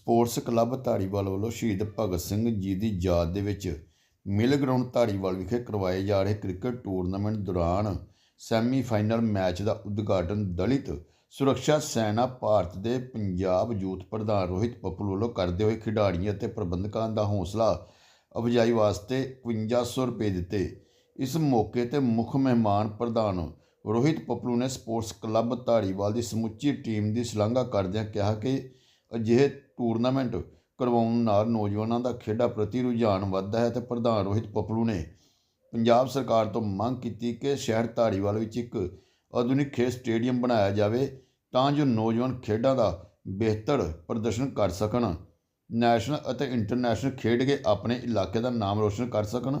Sports club Dhariwal ਵੱਲੋਂ ਸ਼ਹੀਦ ਭਗਤ ਸਿੰਘ ਜੀ ਦੀ ਯਾਦ ਦੇ ਵਿੱਚ ਮਿਲ ਗਰਾਊਂਡ ਧਾਰੀਵਾਲ ਵਿਖੇ ਕਰਵਾਏ ਜਾ ਰਹੇ ਕ੍ਰਿਕਟ ਟੂਰਨਾਮੈਂਟ ਦੌਰਾਨ ਸੈਮੀਫਾਈਨਲ ਮੈਚ ਦਾ ਉਦਘਾਟਨ ਦਲਿਤ ਸੁਰੱਖਿਆ ਸੈਨਾ ਭਾਰਤ ਦੇ ਪੰਜਾਬ ਯੂਥ ਪ੍ਰਧਾਨ ਰੋਹਿਤ ਪੱਪੂ ਵੱਲੋਂ ਕਰਦੇ ਹੋਏ ਖਿਡਾਰੀਆਂ ਅਤੇ ਪ੍ਰਬੰਧਕਾਂ ਦਾ ਹੌਸਲਾ ਅਫਜ਼ਾਈ ਵਾਸਤੇ 5100 ਰੁਪਏ ਦਿੱਤੇ। ਇਸ ਮੌਕੇ ਤੇ ਮੁੱਖ ਮਹਿਮਾਨ ਪ੍ਰਧਾਨ ਰੋਹਿਤ ਪੱਪੂ ਨੇ ਸਪੋਰਟਸ ਕਲੱਬ ਧਾਰੀਵਾਲ ਦੀ ਸਮੁੱਚੀ ਟੀਮ ਦੀ ਸ਼ਲਾਘਾ ਕਰਦਿਆਂ ਕਿਹਾ ਕਿ ਅਜਿਹੇ ਟੂਰਨਾਮੈਂਟ ਕਰਵਾਉਣ ਨਾਲ ਨੌਜਵਾਨਾਂ ਦਾ ਖੇਡਾਂ ਪ੍ਰਤੀ ਰੁਝਾਨ ਵੱਧਦਾ ਹੈ ਤੇ ਪ੍ਰਧਾਨ ਰੋਹਿਤ ਪਪਲੂ ਨੇ ਪੰਜਾਬ ਸਰਕਾਰ ਤੋਂ ਮੰਗ ਕੀਤੀ ਕਿ ਸ਼ਹਿਰ ਧਾਰੀਵਾਲ ਵਿੱਚ ਇੱਕ ਆਧੁਨਿਕ ਖੇਡ ਸਟੇਡੀਅਮ ਬਣਾਇਆ ਜਾਵੇ ਤਾਂ ਜੋ ਨੌਜਵਾਨ ਖੇਡਾਂ ਦਾ ਬਿਹਤਰ ਪ੍ਰਦਰਸ਼ਨ ਕਰ ਸਕਣ, ਨੈਸ਼ਨਲ ਅਤੇ ਇੰਟਰਨੈਸ਼ਨਲ ਖੇਡ ਕੇ ਆਪਣੇ ਇਲਾਕੇ ਦਾ ਨਾਮ ਰੋਸ਼ਨ ਕਰ ਸਕਣ।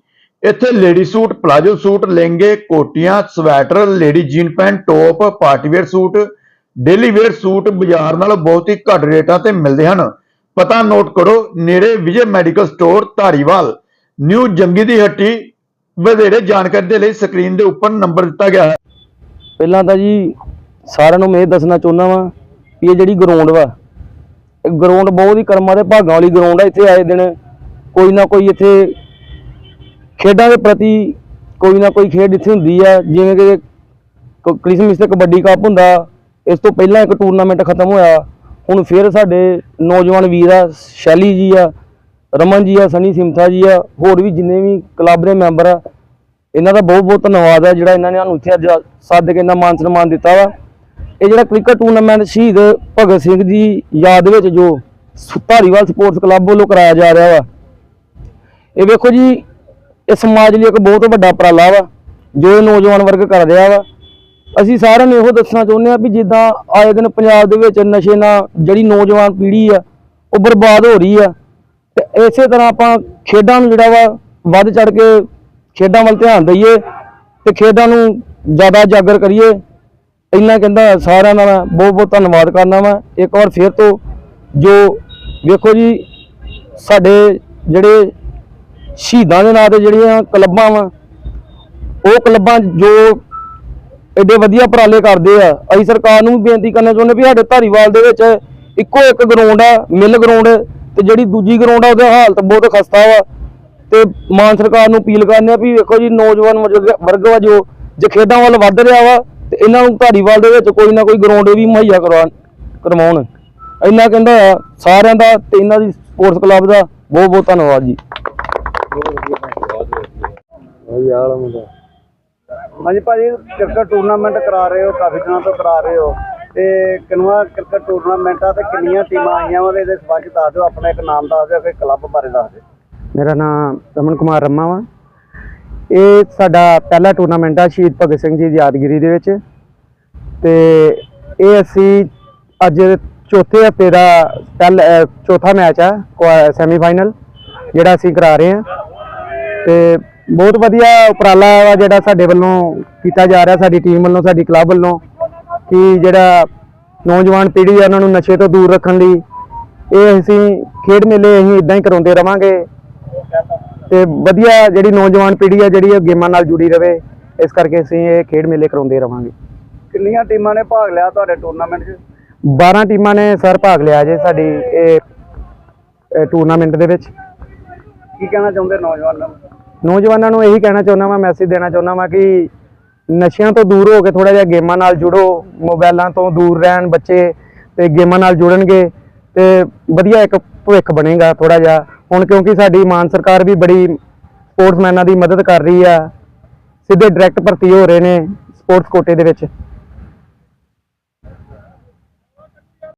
ਇੱਥੇ ਲੇਡੀ ਸੂਟ, ਪਲਾਜੋ ਸੂਟ, ਲਹਿੰਗੇ, ਕੋਟੀਆਂ, sweater, lady jean pant, top party wear suit, daily wear suit ਬਾਜ਼ਾਰ ਨਾਲੋਂ ਬਹੁਤ ਹੀ ਘੱਟ ਰੇਟਾਂ ਤੇ ਮਿਲਦੇ ਹਨ। ਪਤਾ ਨੋਟ ਕਰੋ, ਨੇੜੇ Vijay medical store, Dhariwal. New Jangi ਦੀ ਹੱਟੀ, ਵਧੇਰੇ ਜਾਣਕਾਰੀ ਦੇ ਲਈ ਸਕਰੀਨ ਦੇ ਉੱਪਰ ਨੰਬਰ ਦਿੱਤਾ ਗਿਆ ਹੈ। ਪਹਿਲਾਂ ਤਾਂ ਜੀ ਸਾਰਿਆਂ ਨੂੰ ਮੈਂ ਇਹ ਦੱਸਣਾ ਚਾਹੁੰਦਾ ਵਾਂ ਕਿ ਇਹ ਜਿਹੜੀ ਗਰਾਊਂਡ ਵਾ, ਇਹ ਗਰਾਊਂਡ ਬਹੁਤ ਹੀ ਕਰਮਾਂ ਦੇ ਭਾਗਾਂ ਵਾਲੀ ਗਰਾਊਂਡ ਆ, ਇੱਥੇ ਆਏ ਦਿਨ ਕੋਈ ਨਾ ਕੋਈ ਇੱਥੇ ਖੇਡਾਂ ਦੇ ਪ੍ਰਤੀ ਕੋਈ ਨਾ ਕੋਈ ਖੇਡ ਇੱਥੇ ਹੁੰਦੀ ਆ ਜਿਵੇਂ ਕਿ ਕ- ਕ੍ਰਿਸਮਸ ਤੇ ਕਬੱਡੀ ਕੱਪ ਹੁੰਦਾ, ਇਸ ਤੋਂ ਪਹਿਲਾਂ ਇੱਕ ਟੂਰਨਾਮੈਂਟ ਖਤਮ ਹੋਇਆ, ਹੁਣ ਫਿਰ ਸਾਡੇ ਨੌਜਵਾਨ ਵੀਰ ਆ, ਸ਼ੈਲੀ ਜੀ ਆ, ਰਮਨ ਜੀ ਆ, ਸਨੀ ਸਿੰਥਾ ਜੀ ਆ, ਹੋਰ ਵੀ ਜਿੰਨੇ ਵੀ ਕਲੱਬ ਦੇ ਮੈਂਬਰ ਆ, ਇਹਨਾਂ ਦਾ ਬਹੁਤ ਬਹੁਤ ਧੰਨਵਾਦ ਹੈ ਜਿਹੜਾ ਇਹਨਾਂ ਨੇ ਸਾਨੂੰ ਇੱਥੇ ਅੱਜ ਸੱਦ ਕੇ ਇਹਨਾਂ ਮਾਨ ਸਨਮਾਨ ਦਿੱਤਾ ਵਾ। ਇਹ ਜਿਹੜਾ ਕ੍ਰਿਕਟ ਟੂਰਨਾਮੈਂਟ ਸ਼ਹੀਦ ਭਗਤ ਸਿੰਘ ਦੀ ਯਾਦ ਵਿੱਚ ਜੋ ਧਾਰੀਵਾਲ ਸਪੋਰਟਸ ਕਲੱਬ ਵੱਲੋਂ ਕਰਾਇਆ ਜਾ ਰਿਹਾ ਵਾ। ਇਹ ਵੇਖੋ ਜੀ ਇਹ ਸਮਾਜ ਲਈ ਇੱਕ ਬਹੁਤ ਵੱਡਾ ਉਪਰਾਲਾ ਵਾ ਜੋ ਇਹ ਨੌਜਵਾਨ ਵਰਗ ਕਰ ਰਿਹਾ ਵਾ। ਅਸੀਂ ਸਾਰਿਆਂ ਨੂੰ ਇਹੋ ਦੱਸਣਾ ਚਾਹੁੰਦੇ ਆ ਵੀ ਜਿੱਦਾਂ ਆਏ ਦਿਨ ਪੰਜਾਬ ਦੇ ਵਿੱਚ ਨਸ਼ੇ ਨਾਲ ਜਿਹੜੀ ਨੌਜਵਾਨ ਪੀੜ੍ਹੀ ਆ, ਉਹ ਬਰਬਾਦ ਹੋ ਰਹੀ ਆ। ਤੇ ਇਸੇ ਤਰ੍ਹਾਂ ਆਪਾਂ ਖੇਡਾਂ ਨੂੰ ਜਿਹੜਾ ਵਾ ਵੱਧ ਚੜ ਕੇ ਖੇਡਾਂ ਵੱਲ ਧਿਆਨ ਦਈਏ ਤੇ ਖੇਡਾਂ ਨੂੰ ਜ਼ਿਆਦਾ ਜਾਗਰ ਕਰੀਏ। ਇੰਨਾ ਕਹਿੰਦਾ ਸਾਰਿਆਂ ਦਾ ਮੈਂ ਬਹੁਤ ਬਹੁਤ ਧੰਨਵਾਦ ਕਰਨਾ ਵਾ। ਇੱਕ ਵਾਰ ਫੇਰ ਤੋਂ ਜੋ ਵੇਖੋ ਜੀ, ਸਾਡੇ ਜਿਹੜੇ ਸ਼ਹੀਦਾਂ ਦੇ ਨਾਂ ਤੇ ਜਿਹੜੀਆਂ ਕਲੱਬਾਂ ਵਾ, ਉਹ ਕਲੱਬਾਂ ਜੋ ਐਡੇ ਵਧੀਆ ਉਪਰਾਲੇ ਕਰਦੇ ਆ, ਅਸੀਂ ਸਰਕਾਰ ਨੂੰ ਵੀ ਬੇਨਤੀ ਕਰਨਾ ਚਾਹੁੰਦੇ ਵੀ ਸਾਡੇ ਧਾਰੀਵਾਲ ਦੇ ਵਿੱਚ ਇੱਕੋ ਇੱਕ ਗਰਾਊਂਡ ਆ ਮਿਲ ਗਰਾਊਂਡ ਤੇ ਜਿਹੜੀ ਦੂਜੀ ਗਰਾਊਂਡ ਆ, ਉਹਦਾ ਹਾਲਤ ਬਹੁਤ ਖਸਤਾ ਵਾ। ਤੇ ਮਾਨ ਸਰਕਾਰ ਨੂੰ ਅਪੀਲ ਕਰਨੇ ਆ ਵੀ ਵੇਖੋ ਜੀ, ਨੌਜਵਾਨ ਵਰਗ ਵਾ ਜੋ, ਜੇ ਖੇਡਾਂ ਵੱਲ ਵੱਧ ਰਿਹਾ ਵਾ, ਤੇ ਇਹਨਾਂ ਨੂੰ ਧਾਰੀਵਾਲ ਦੇ ਵਿੱਚ ਕੋਈ ਨਾ ਕੋਈ ਗਰਾਊਂਡ ਵੀ ਮੁਹੱਈਆ ਕਰਵਾਉਣ ਕਰਵਾਉਣ। ਇੰਨਾ ਕਹਿੰਦਾ ਆ ਸਾਰਿਆਂ ਦਾ ਤੇ ਇਹਨਾਂ ਦੀ ਸਪੋਰਟਸ ਕਲੱਬ ਦਾ ਬਹੁਤ ਬਹੁਤ ਧੰਨਵਾਦ ਜੀ। ਹਾਂਜੀ ਭਾਜੀ ਕ੍ਰਿਕਟ ਟੂਰਨਾਮੈਂਟ ਕਰਾ ਰਹੇ ਹੋ ਕਾਫੀ ਦਿਨਾਂ ਤੋਂ ਕਰਾ ਰਹੇ ਹੋ। ਤੇ ਕਿੰਨਵਾਂ ਕ੍ਰਿਕਟ ਟੂਰਨਾਮੈਂਟ ਆ ਤੇ ਕਿੰਨੀਆਂ ਟੀਮਾਂ ਆਈਆਂ ਵਾ ਤੇ ਇਹਦੇ ਸੰਬੰਧ ਦੱਸ ਦਿਓ ਆਪਣਾ ਇੱਕ ਨਾਮ ਦੱਸ ਦਿਓ ਕੋਈ ਕਲੱਬ ਬਾਰੇ ਦੱਸ ਦਿਓ। ਮੇਰਾ ਨਾਮ ਰਮਨ ਕੁਮਾਰ ਰੰਮਾ ਵਾ। ਇਹ ਸਾਡਾ ਪਹਿਲਾ ਟੂਰਨਾਮੈਂਟ ਆ ਸ਼ਹੀਦ ਭਗਤ ਸਿੰਘ ਜੀ ਦੀ ਯਾਦਗਿਰੀ ਦੇ ਵਿੱਚ। ਤੇ ਇਹ ਅਸੀਂ ਅੱਜ ਚੌਥੇ ਹਫ਼ਤੇ ਦਾ ਪਹਿਲ ਚੌਥਾ ਮੈਚ ਆ ਸੈਮੀਫਾਈਨਲ ਜਿਹੜਾ ਅਸੀਂ ਕਰਾ ਰਹੇ ਹਾਂ। ਤੇ ਬਹੁਤ ਵਧੀਆ ਉਪਰਾਲਾ ਵਾ ਜਿਹੜਾ ਸਾਡੇ ਵੱਲੋਂ ਕੀਤਾ ਜਾ ਰਿਹਾ ਸਾਡੀ ਟੀਮ ਵੱਲੋਂ ਸਾਡੀ ਕਲੱਬ ਵੱਲੋਂ ਕਿ ਜਿਹੜਾ ਨੌਜਵਾਨ ਪੀੜ੍ਹੀ ਆ ਉਹਨਾਂ ਨੂੰ ਨਸ਼ੇ ਤੋਂ ਦੂਰ ਰੱਖਣ ਲਈ ਇਹ ਅਸੀਂ ਖੇਡ ਮੇਲੇ ਅਸੀਂ ਇਦਾਂ ਹੀ ਕਰਾਉਂਦੇ ਰਵਾਂਗੇ। ਤੇ ਵਧੀਆ ਜਿਹੜੀ ਨੌਜਵਾਨ ਪੀੜ੍ਹੀ ਆ ਜਿਹੜੀ ਉਹ ਗੇਮਾਂ ਨਾਲ ਜੁੜੀ ਰਵੇ ਇਸ ਕਰਕੇ ਅਸੀਂ ਇਹ ਖੇਡ ਮੇਲੇ ਕਰਾਉਂਦੇ ਰਵਾਂਗੇ। ਕਿੰਨੀਆਂ ਟੀਮਾਂ ਨੇ ਭਾਗ ਲਿਆ ਤੁਹਾਡੇ ਟੂਰਨਾਮੈਂਟ 'ਚ? 12 ਟੀਮਾਂ ਨੇ ਸਰ ਭਾਗ ਲਿਆ ਜੇ ਸਾਡੀ ਇਹ ਟੂਰਨਾਮੈਂਟ ਦੇ ਵਿੱਚ। ਕੀ ਕਹਿਣਾ ਚਾਹੁੰਦੇ ਨੌਜਵਾਨਾਂ ਨੂੰ? ਨੌਜਵਾਨਾਂ ਨੂੰ ਇਹੀ ਕਹਿਣਾ ਚਾਹੁੰਦਾ ਵਾਂ ਮੈਸੇਜ ਦੇਣਾ ਚਾਹੁੰਦਾ ਵਾਂ ਕਿ ਨਸ਼ਿਆਂ ਤੋਂ ਦੂਰ ਹੋ ਕੇ ਥੋੜਾ ਜਿਹਾ ਗੇਮਾਂ ਨਾਲ ਜੁੜੋ ਮੋਬਾਈਲਾਂ ਤੋਂ ਦੂਰ ਰਹਿਣ ਬੱਚੇ ਤੇ ਗੇਮਾਂ ਨਾਲ ਜੁੜਨਗੇ ਤੇ ਵਧੀਆ ਇੱਕ ਭਵਿੱਖ ਬਣੇਗਾ ਥੋੜਾ ਜਿਹਾ। ਹੁਣ ਕਿਉਂਕਿ ਸਾਡੀ ਮਾਨ ਸਰਕਾਰ ਵੀ ਬੜੀ ਸਪੋਰਟਸਮੈਨਾਂ ਦੀ ਮਦਦ ਕਰ ਰਹੀ ਆ, ਸਿੱਧੇ ਡਾਇਰੈਕਟ ਭਰਤੀ ਹੋ ਰਹੇ ਨੇ ਸਪੋਰਟਸ ਕੋਟੇ ਦੇ ਵਿੱਚ।